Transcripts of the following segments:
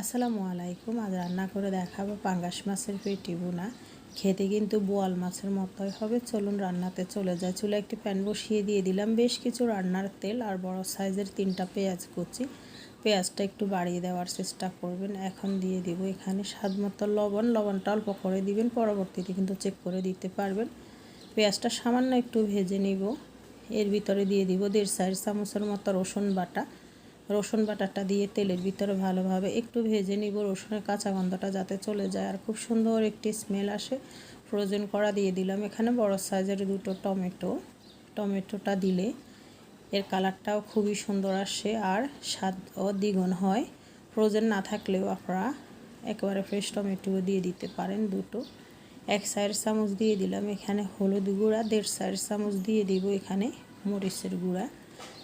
আসসালামু আলাইকুম। আজ রান্না করে দেখাবো পাঙ্গাস মাছের পেটি বোনা খেতে কিন্তু বোয়াল মাছের মতোই হবে। চলুন রান্নাতে চলে যায় চুলে একটি প্যান বসিয়ে দিয়ে দিলাম। বেশ কিছু রান্নার তেল আর বড় সাইজের তিনটা পেঁয়াজ কুচি। পেঁয়াজটা একটু বাড়িয়ে দেওয়ার চেষ্টা করবেন। এখন দিয়ে দিব এখানে স্বাদ মতো লবণ। লবণটা অল্প করে দিবেন। পরবর্তীতে কিন্তু চেক করে দিতে পারবেন। পেঁয়াজটা সামান্য একটু ভেজে নিব। এর ভিতরে দিয়ে দিব দেড় সাইড চামচের মতো রসুন বাটা। রসুন বাটাটা দিয়ে তেলের ভিতরে ভালোভাবে একটু ভেজে নিব। রসুনের কাঁচা গন্ধটা যাতে চলে যায় আর খুব সুন্দর একটি স্মেল আসে। ফ্রোজেন করা দিয়ে দিলাম। এখানে বড় সাইজের দুটো টমেটো। টমেটোটা দিলে এর কালারটাও খুবই সুন্দর আসে আর স্বাদ ও দ্বিগুণ হয়। ফ্রোজেন না থাকলেও আপনারা একেবারে ফ্রেশ টমেটোও দিয়ে দিতে পারেন দুটো। এক সাইড চামচ দিয়ে দিলাম। এখানে হলুদ গুঁড়া, দেড় সাইড চামচ দিয়ে দিব এখানে মরিচের গুঁড়া।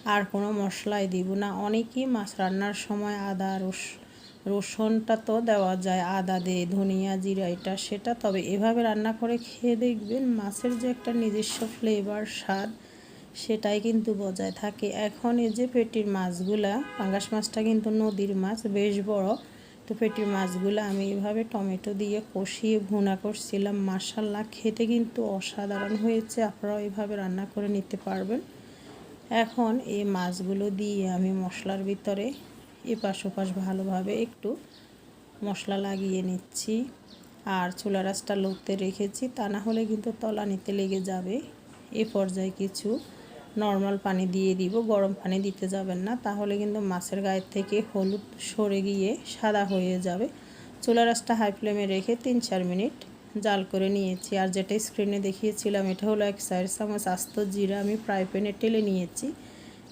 আর কোনো মশলাই দিব না। অনেকেই মাছ রান্নার সময় আদা, রস, রসুনটা তো দেওয়া যায়, আদা দিয়ে ধনিয়া, জিরা, এটা, সেটা। তবে এভাবে রান্না করে খেয়ে দেখবেন মাছের যে একটা নিজস্ব ফ্লেভার স্বাদ, সেটাই কিন্তু বজায় থাকে। এখন এই যে পেটির মাছগুলা, পাঙ্গাস মাছটা কিন্তু নদীর মাছ, বেশ বড়। তো পেটির মাছগুলো আমি এভাবে টমেটো দিয়ে কষিয়ে ভুনা করছিলাম। মাসাল্লা খেতে কিন্তু অসাধারণ হয়েছে। আপনারাও এভাবে রান্না করে নিতে পারবেন। এখন এই মাছগুলো দিয়ে আমি মশলার ভিতরে এপাশ ওপাশ ভালোভাবে একটু মশলা লাগিয়ে নিচ্ছি। আর চুলা রাসটা লোকতে রেখেছি, তা না হলে কিন্তু তলা নিতে লেগে যাবে। এ পর্যায়ে কিছু নর্মাল পানি দিয়ে দিব, গরম পানি দিতে যাবেন না, তাহলে কিন্তু মাছের গায়ের থেকে হলুদ সরে গিয়ে সাদা হয়ে যাবে। চুলা রাসটা হাই ফ্লেমে রেখে তিন চার মিনিট জাল করে নিয়েছি। আর যেটা স্ক্রিনে দেখিয়েছিলাম, এটা হলো এক সাইড চামচ আস্ত জিরা আমি ফ্রাই প্যানে টেলে নিয়েছি।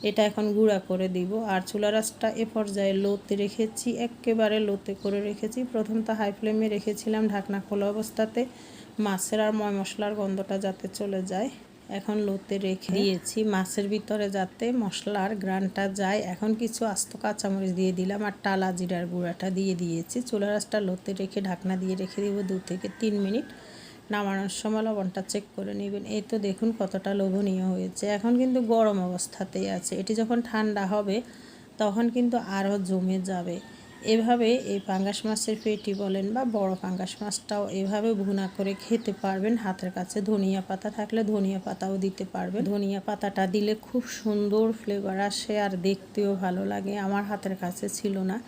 এটা এখন গুঁড়া করে দিব। আর চুলা রাসটা এ পর্যায়ে লোতে রেখেছি। একেবারে লোতে করে রেখেছি। প্রথম তো হাই ফ্লেমে রেখেছিলাম ঢাকনা খোলা অবস্থাতে। মাছের আর ময় মশলার গন্ধটা যাতে চলে যায়। এখন লোতে রেখে দিয়েছি। মাছের ভিতরে যাতে মশলার গ্রানটা যায়। এখন কিছু আস্ত কাঁচামরিচ দিয়ে দিলাম আর টালা জিরার গুঁড়াটা দিয়ে দিয়েছি। চুলা রাসটা লোতে রেখে ঢাকনা দিয়ে রেখে দিব দু থেকে তিন মিনিট। নামানোর সময় লবণটা চেক করে নেবেন। এই তো দেখুন কতটা লোভনীয় হয়েছে। এখন কিন্তু গরম অবস্থাতেই আছে। এটি যখন ঠান্ডা হবে, তখন কিন্তু আরও জমে যাবে। এভাবে এই পাঙ্গাস মাছের পেটি বলেন বা বড় পাঙ্গাস মাছটাও এভাবে ভুনা করে খেতে পারবেন। হাতের কাছে ধনিয়া পাতা থাকলে ধনিয়া পাতাও দিতে পারবেন। ধনিয়া পাতাটা দিলে খুব সুন্দর ফ্লেভার আসে আর দেখতেও ভালো লাগে। আমার হাতের কাছে ছিল না,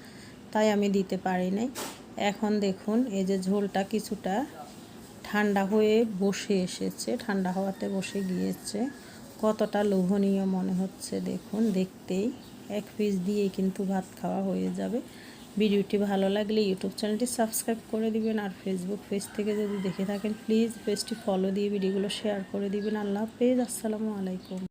তাই আমি দিতে পারি নাই। এখন দেখুন, এই যে ঝোলটা কিছুটা ঠান্ডা হয়ে বসে এসেছে, ঠান্ডা হওয়াতে বসে গিয়েছে। কতটা লোভনীয় মনে হচ্ছে, দেখুন, দেখতেই। এক পিস দিয়ে কিন্তু ভাত খাওয়া হয়ে যাবে। ভিডিওটি ভালো লাগলে ইউটিউব চ্যানেলটি সাবস্ক্রাইব করে দিবেন আর ফেসবুক পেজ থেকে যদি দেখে থাকেন প্লিজ পেজটি ফলো দিয়ে ভিডিওগুলো শেয়ার করে দিবেন। আল্লাহ হাফেজ, আসসালামু আলাইকুম।